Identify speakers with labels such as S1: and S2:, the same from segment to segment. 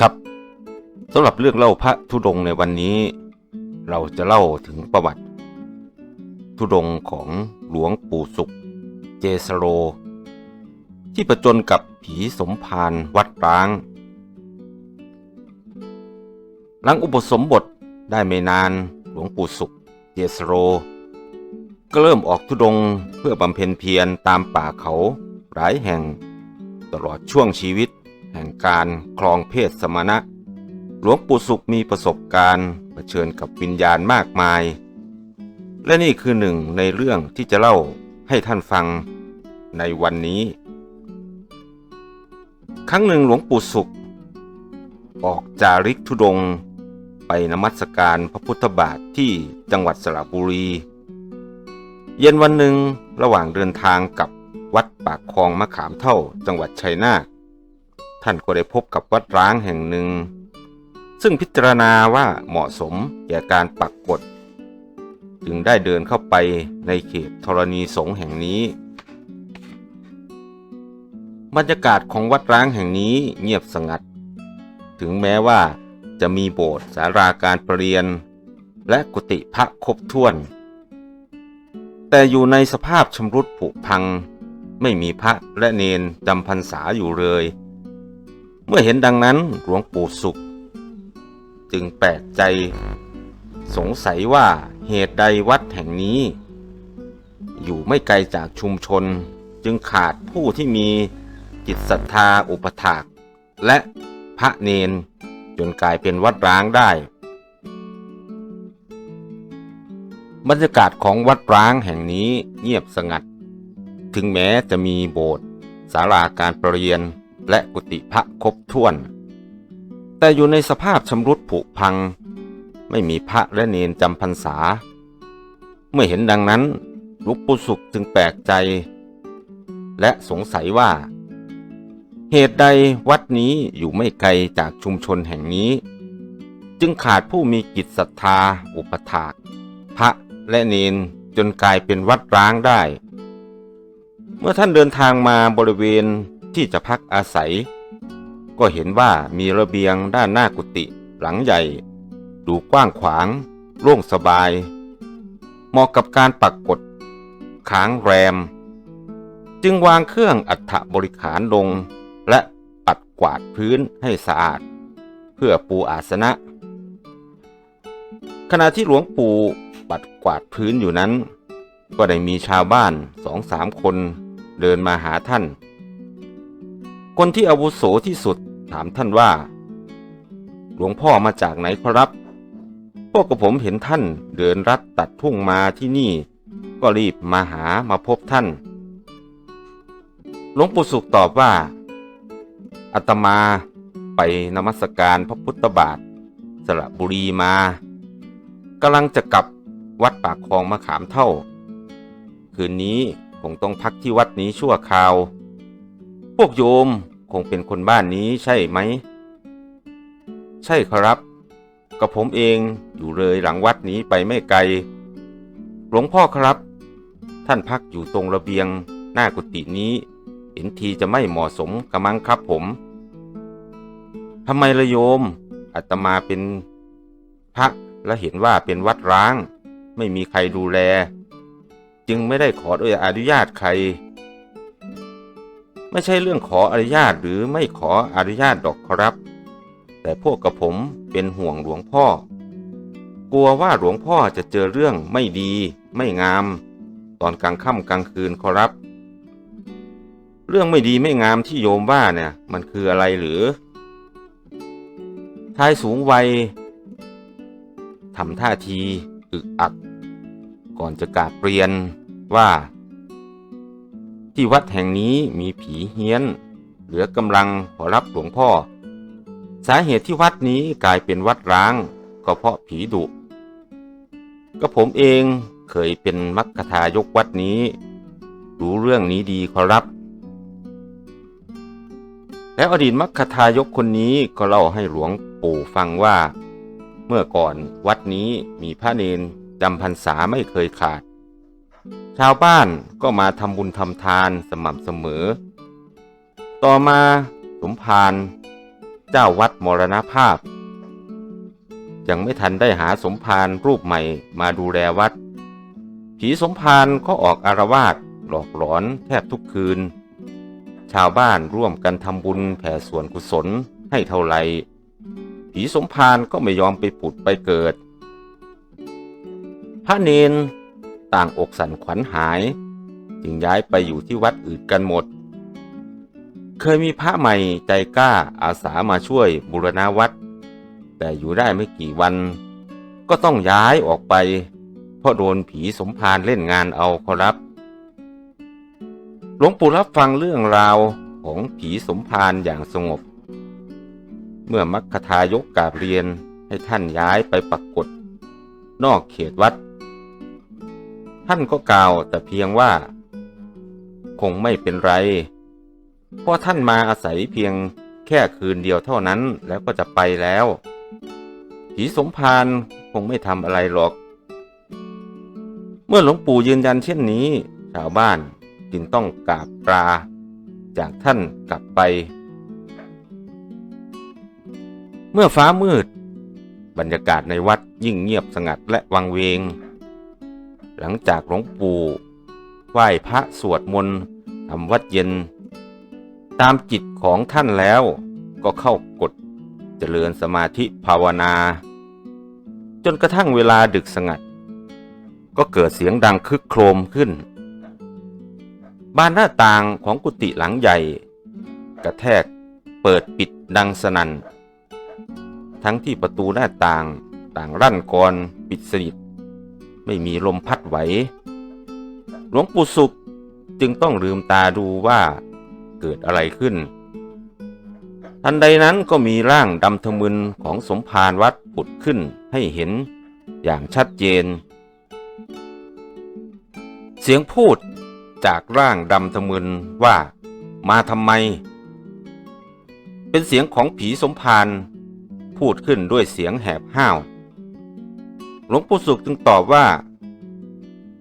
S1: ครับสำหรับเรื่องเล่าพระธุดงค์ในวันนี้ เราจะเล่าถึงประวัติ ธุดงค์ของหลวงปู่สุข เจสโร ที่ประจนกับผีสมภารวัดร้าง หลังอุปสมบทได้ไม่นานหลวงปู่สุข เจสโร ก็เริ่มออกธุดงค์เพื่อบำเพ็ญเพียรตามป่าเขาหลายแห่ง ตลอดช่วงชีวิต แห่งการครองเพศสมณะ หลวงปู่สุขมีประสบการณ์เผชิญกับวิญญาณมากมาย และนี่คือหนึ่งในเรื่องที่จะเล่าให้ท่านฟังในวันนี้ ครั้งหนึ่งหลวงปู่สุข ออกจาริกธุดง ไปนมัสการพระพุทธบาทที่จังหวัดสระบุรี เย็นวันหนึ่งระหว่างเดินทางกับวัดปากคลองมะขามเท่าจังหวัดชัยนาท ท่านก็ได้พบกับวัดร้างแห่งหนึ่ง ซึ่งพิจารณาว่าเหมาะสมแก่การปักกฎจึงได้เดินเข้าไปในเขตธรณีสงฆ์แห่งนี้ บรรยากาศของวัดร้างแห่งนี้เงียบสงัด ถึงแม้ว่าจะมีโบสถ์สาราการประเรียน และกุฏิพระครบถ้วน แต่อยู่ในสภาพชำรุดผุพัง ไม่มีพระและเนนจำพรรษาอยู่เลย เมื่อเห็นดังนั้นหลวงปู่สุข จึงแปลกใจ สงสัยว่าเหตุใดวัดแห่งนี้ อยู่ไม่ไกลจากชุมชน จึงขาดผู้ที่มีจิตศรัทธาอุปถาก และพระเนนจนกลายเป็นวัดร้างได้ บรรยากาศของวัดร้างแห่งนี้เงียบสงัด ถึงแม้จะมีโบสถ์ศาลาการประเรียน และกุฏิพระครบถ้วน แต่อยู่ในสภาพชำรุดผุพัง ไม่มีพระและเนนจำพรรษา เมื่อเห็นดังนั้นหลวงปู่สุขจึงแปลกใจ และสงสัยว่า เหตุใดวัดนี้อยู่ไม่ไกลจากชุมชนแห่งนี้ จึงขาดผู้มีจิตศรัทธา อุปถากพระและเนนจนกลายเป็นวัดร้างได้ เมื่อท่านเดินทางมาบริเวณ ที่จะพักอาศัย ก็เห็นว่ามีระเบียงด้านหน้ากุฏิหลังใหญ่ ดูกว้างขวาง โล่งสบาย เหมาะกับการปักกดค้างแรม จึงวางเครื่องอัฐบริขารลง และปัดกวาดพื้นให้สะอาด เพื่อปูอาสนะ ขณะที่หลวงปู่ปัดกวาดพื้นอยู่นั้น ก็ได้มีชาวบ้านสองสามคนเดินมาหาท่าน คนที่อาวุโสที่สุดถามท่านว่า หลวงพ่อมาจากไหนครับ พวกกับผมเห็นท่านเดินรัดตัดทุ่งมาที่นี่ ก็รีบมาหามาพบท่าน หลวงปู่สุขตอบว่าอาตมาไปนมัสการพระพุทธบาท สระบุรีมากำลังจะกลับวัดปากคลองมะขามเท่า คืนนี้คงต้องพักที่วัดนี้ชั่วคราว พวกโยมคงเป็นคนบ้านนี้ใช่ไหม ใช่ครับก็ผมเองอยู่เลยหลังวัดนี้ไปไม่ไกล หลวงพ่อครับ ท่านพักอยู่ตรงระเบียงหน้ากุฏินี้ เห็นทีจะไม่เหมาะสมกระมังครับผมทำไมละโยมอาตมาเป็นพระและเห็นว่าเป็นวัดร้าง ไม่มีใครดูแล จึงไม่ได้ขออนุญาตใคร ไม่ใช่เรื่องขออนุญาตหรือไม่ขออนุญาตดอกครับ แต่พวกกับผมเป็นห่วงหลวงพ่อ กลัวว่าหลวงพ่อจะเจอเรื่องไม่ดี ไม่งาม ตอนกลางค่ำกลางคืนครับ เรื่องไม่ดีไม่งามที่โยมว่าเนี่ยมันคืออะไรหรือชายสูงวัยทำท่าทีอึกอัก ก่อนจะกาบเรียนว่า ที่วัดแห่งนี้มีผีเฮี้ยน เหลือกำลังขอรับหลวงพ่อ สาเหตุที่วัดนี้กลายเป็นวัดร้าง ก็เพราะผีดุ ก็ผมเองเคยเป็นมัคคทายกวัดนี้ รู้เรื่องนี้ดีขอรับ แล้วอดีตมัคคทายกคนนี้ก็เล่าให้หลวงปู่ฟังว่า เมื่อก่อนวัดนี้มีพระเนนจำพรรษาไม่เคยขาด ชาวบ้านก็มาทำบุญทำทานสม่ำเสมอ ต่อมาสมภารเจ้าวัดมรณภาพ ยังไม่ทันได้หาสมภารรูปใหม่มาดูแลวัด ผีสมภารก็ออกอารวาสหลอกหลอนแทบทุกคืน ชาวบ้านร่วมกันทำบุญแผ่ส่วนกุศลให้เท่าไหร่ผีสมภารก็ไม่ยอมไปผุดไปเกิด พระเนน ต่างอกสั่นขวัญหาย จึงย้ายไปอยู่ที่วัดอื่นกันหมด เคยมีพระใหม่ใจกล้าอาสามาช่วยบูรณาวัด แต่อยู่ได้ไม่กี่วัน ก็ต้องย้ายออกไป เพราะโดนผีสมภารเล่นงานเอาขอรับ หลวงปู่รับฟังเรื่องราวของผีสมภารอย่างสงบ เมื่อมัคคทายกกาบเรียนให้ท่านย้ายไปปรากฏนอกเขตวัด ท่านก็กล่าวแต่เพียงว่า คงไม่เป็นไร เพราะท่านมาอาศัยเพียงแค่คืนเดียวเท่านั้นแล้วก็จะไปแล้วผีสมภารคงไม่ทำอะไรหรอก เมื่อหลวงปู่ยืนยันเช่นนี้ ชาวบ้านจึงต้องกราบกราจากท่านกลับไป เมื่อฟ้ามืด บรรยากาศในวัดยิ่งเงียบสงัดและวังเวง หลังจากหลวงปู่ไหว้พระสวดมนต์ทำวัดเย็น ตามจิตของท่านแล้วก็เข้ากฎเจริญสมาธิภาวนา จนกระทั่งเวลาดึกสงัด ก็เกิดเสียงดังคึกโครมขึ้น บานหน้าต่างของกุฏิหลังใหญ่ กระแทกเปิดปิดดังสนัน่นทั้งที่ประตูหน้าต่างต่างรั่นกรปิดสนิท ไม่มีลมพัดไหว หลวงปู่สุขจึงต้องลืมตาดูว่าเกิดอะไรขึ้น ทันใดนั้นก็มีร่างดำทะมึนของสมภารวัดผุดขึ้นให้เห็นอย่างชัดเจน เสียงพูดจากร่างดำทะมึนว่ามาทำไม เป็นเสียงของผีสมภารพูดขึ้นด้วยเสียงแหบห้าว หลวงปู่สุขจึงตอบว่า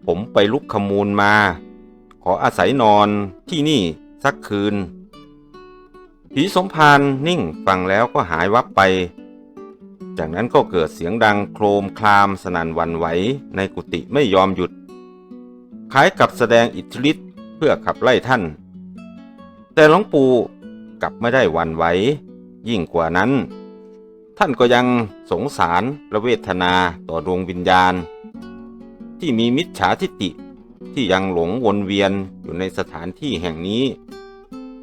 S1: ผมไปลุกขมูลมา ขออาศัยนอนที่นี่สักคืน ผีสมภารนิ่งฟังแล้วก็หายวับไป จากนั้นก็เกิดเสียงดังโครมครามสนั่นวันไหวในกุฏิไม่ยอมหยุด คล้ายกับแสดงอิทธิฤทธิ์เพื่อขับไล่ท่าน แต่หลวงปู่กลับไม่ได้วันไหวยิ่งกว่านั้น ท่านก็ยังสงสารและเวทนาต่อดวงวิญญาณ ที่มีมิจฉาทิฏฐิที่ยังหลงวนเวียนอยู่ในสถานที่แห่งนี้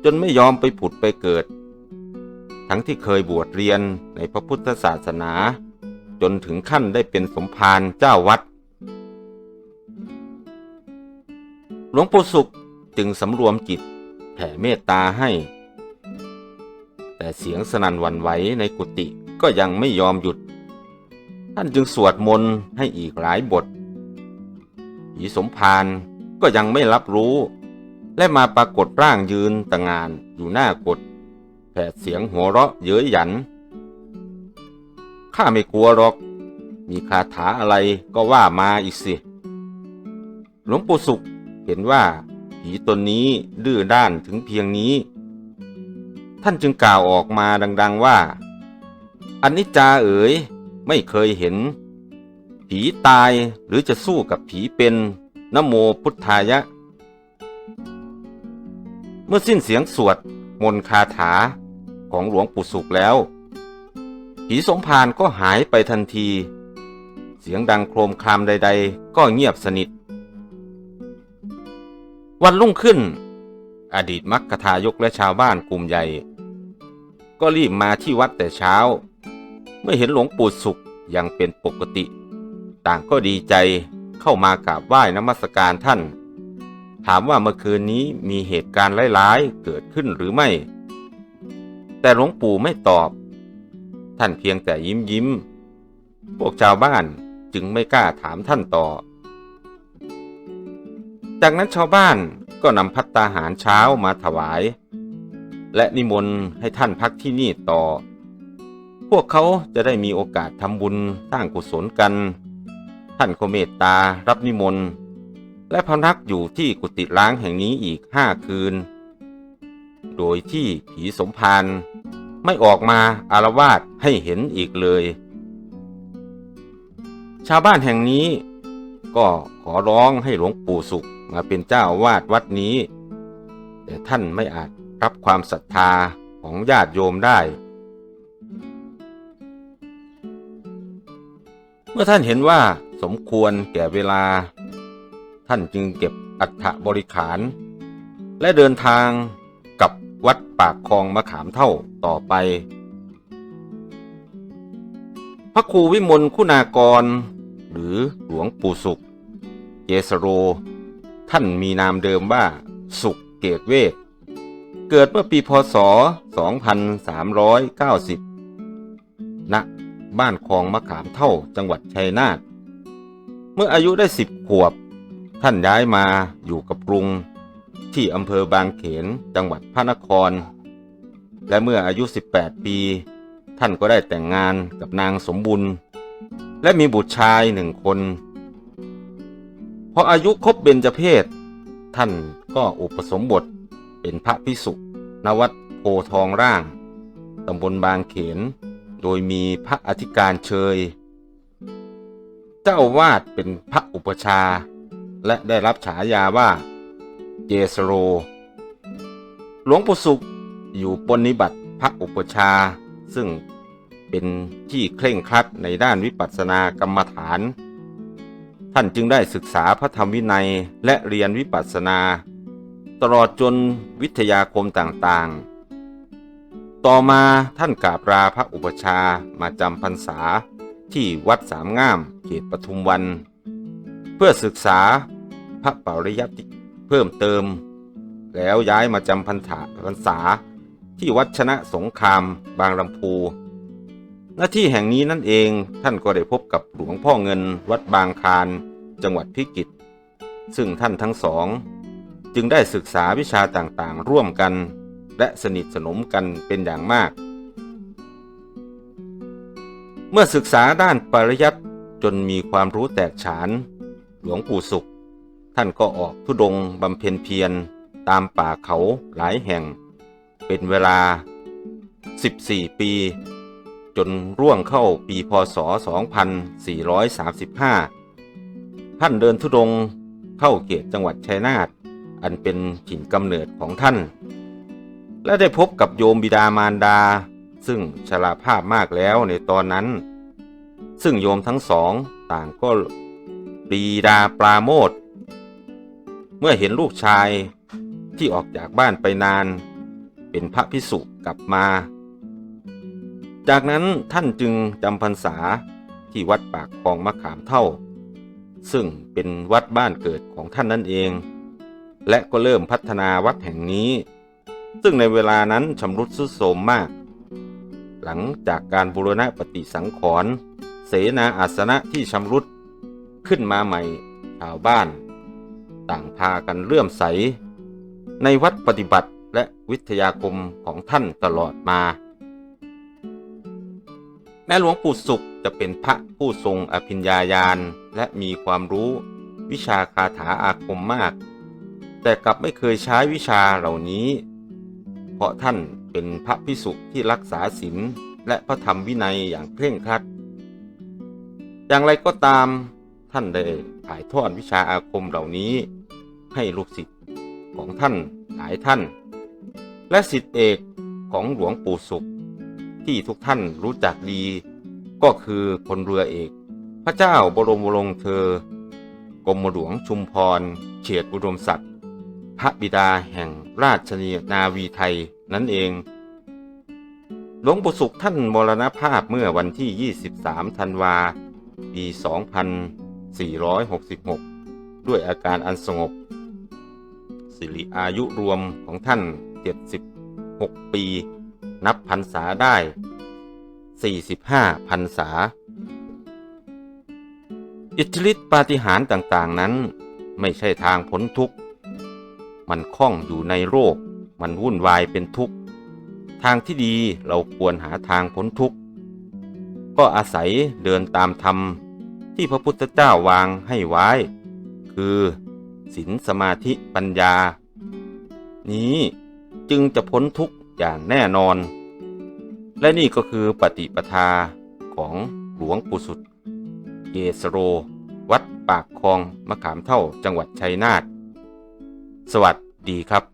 S1: จนไม่ยอมไปผุดไปเกิด ทั้งที่เคยบวชเรียนในพระพุทธศาสนา จนถึงขั้นได้เป็นสมภารเจ้าวัด หลวงปู่สุขจึงสำรวมจิตแผ่เมตตาให้ แต่เสียงสนั่นวันไหวในกุฏิ ก็ยังไม่ยอมหยุด ท่านจึงสวดมนต์ให้อีกหลายบทผีสมภารก็ยังไม่รับรู้ และมาปรากฏร่างยืนตะงานอยู่หน้ากฏแผดเสียงหัวเราะเย้ยหยัน ข้าไม่กลัวหรอก มีคาถาอะไรก็ว่ามาอีกสิ หลวงปู่สุขเห็นว่าผีตนนี้ดื้อด้านถึงเพียงนี้ ท่านจึงกล่าวออกมาดัง ๆว่า อันนิจจาเอ๋ยไม่เคยเห็น ผีตายหรือจะสู้กับผีเป็นนโมพุทธายะ เมื่อสิ้นเสียงสวดมนคาถาของหลวงปู่สุขแล้ว ผีสมภารก็หายไปทันที เสียงดังโครมครามใด ๆ ก็เงียบสนิท วันรุ่งขึ้น อดีตมัคคทายกและชาวบ้านกลุ่มใหญ่ ก็รีบมาที่วัดแต่เช้า เมื่อเห็นหลวงปู่สุขยังเป็นปกติ ต่างก็ดีใจเข้ามากราบไหว้นมัสการท่าน ถามว่าเมื่อคืนนี้มีเหตุการณ์ร้ายๆเกิดขึ้นหรือไม่ แต่หลวงปู่ไม่ตอบ ท่านเพียงแต่ยิ้มยิ้ม พวกชาวบ้านจึงไม่กล้าถามท่านต่อ จากนั้นชาวบ้านก็นำพัตตาหารเช้ามาถวาย และนิมนต์ให้ท่านพักที่นี่ต่อ วกเขาจะได้มีโอกาสทำบุญสร้างกุศลกัน ท่านก็เมตตารับนิมนต์และพำนักอยู่ที่กุฏิล้างแห่งนี้อีกห้าคืน โดยที่ผีสมภารไม่ออกมาอารวาสให้เห็นอีกเลย ชาวบ้านแห่งนี้ก็ขอร้องให้หลวงปู่สุขมาเป็นเจ้าวาสวัดนี้ แต่ท่านไม่อาจรับความศรัทธาของญาติโยมได้ เมื่อท่านเห็นว่าสมควรแก่เวลา ท่านจึงเก็บอัฐบริขาร และเดินทางกับวัดปากคลองมะขามเท่าต่อไป พระครูวิมลคุณากร หรือหลวงปู่สุขเจสโร ท่านมีนามเดิมว่าสุขเกตเวทเกิดเมื่อปีพศ 2390 บ้านคลองมะขามเท่าจังหวัดชัยนาทเมื่ออายุได้สิบขวบ ท่านย้ายมาอยู่กับลุง ที่อำเภอบางเขนจังหวัดพระนคร และเมื่ออายุ 18 ปี ท่านก็ได้แต่งงานกับนางสมบุญ และมีบุตรชายหนึ่งคนพออายุครบเบญจเพศ ท่านก็อุปสมบทเป็นพระพิสุณวัดโพทองร่างตำบลบางเขน โดยมีพระอธิการเชย เจ้าวาดเป็นพระอุปชา และได้รับฉายาว่าเจสโร หลวงปู่สุขอยู่ปนิบัติพระอุปชา ซึ่งเป็นที่เคร่งครัดในด้านวิปัสสนากรรมฐาน ท่านจึงได้ศึกษาพระธรรมวินัยและเรียนวิปัสสนา ตลอดจนวิทยาคมต่างๆ ต่อมาท่านกราบลาพระอุปชามาจำพรรษาที่วัดสามง่ามเขตปทุมวัน เพื่อศึกษาพระปริยัติเพิ่มเติม แล้วย้ายมาจำพรรษาพรรษาที่วัดชนะสงครามบางลำพู หน้าที่แห่งนี้นั่นเองท่านก็ได้พบกับหลวงพ่อเงินวัดบางคารจังหวัดพิจิตรซึ่งท่านทั้งสอง จึงได้ศึกษาวิชาต่างๆร่วมกัน และสนิทสนมกันเป็นอย่างมาก เมื่อศึกษาด้านปริยัติจนมีความรู้แตกฉาน หลวงปู่สุข ท่านก็ออกทุดงบำเพ็ญเพียรตามป่าเขาหลายแห่ง เป็นเวลา 14 ปี จนร่วงเข้าปีพศ 2435 ท่านเดินทุดงเข้าเขตจังหวัดชัยนาท อันเป็นถิ่นกำเนิดของท่าน และได้พบกับโยมบิดามารดา ซึ่งชราภาพมากแล้วในตอนนั้น ซึ่งโยมทั้งสองต่างก็ปรีดาปราโมทเมื่อเห็นลูกชายที่ออกจากบ้านไปนาน เป็นพระพิสุกลับมา จากนั้นท่านจึงจำพรรษาที่วัดปากคลองมะขามเท่า ซึ่งเป็นวัดบ้านเกิดของท่านนั่นเอง และก็เริ่มพัฒนาวัดแห่งนี้ ซึ่งในเวลานั้นชำรุดทรุดโทรมมาก หลังจากการบูรณะปฏิสังขรณ์เสนาอาสนะที่ชำรุดขึ้นมาใหม่ชาวบ้าน ต่างพากันเลื่อมใส ในวัดปฏิบัติและวิทยาคมของท่านตลอดมา แม้หลวงปู่สุขจะเป็นพระผู้ทรงอภิญญาญาณและมีความรู้วิชาคาถาอาคมมาก แต่กลับไม่เคยใช้วิชาเหล่านี้ ราะท่านเป็นพระพิสุที่รักษาศีลและพระธรรมวินัยอย่างเคร่งครัด อย่างไรก็ตามท่านได้ถ่ายทอดวิชาอาคมเหล่านี้ ให้ลูกศิษย์ของท่านหลายท่าน และศิษย์เอกของหลวงปู่สุข ที่ทุกท่านรู้จักดี ก็คือพลเรือเอก พระเจ้าบรมวงศ์เธอกรมหลวงชุมพร เฉียดอุดมศักดิ์พระบิดาแห่งราชนีนาวีไทย นั่นเอง หลวงปู่สุขท่านมรณภาพเมื่อวันที่ 23 ธันวา ปี 2466 ด้วยอาการอันสงบ สิริอายุรวมของท่าน 76 ปี นับพรรษาได้ 45 พรรษา อิทธิฤทธิปาฏิหาริย์ต่างๆนั้น ไม่ใช่ทางพ้นทุกข์ มันคล้องอยู่ในโรค มันวุ่นวายเป็นทุกข์ ทางที่ดีเราควรหาทางพ้นทุกข์ ก็อาศัยเดินตามธรรมที่พระพุทธเจ้าวางให้ไว้ คือศีลสมาธิปัญญา นี้จึงจะพ้นทุกข์อย่างแน่นอน และนี่ก็คือปฏิปทาของหลวงปู่สุดเยสโร วัดปากคลองมะขามเท่าจังหวัดชัยนาท สวัสดีครับ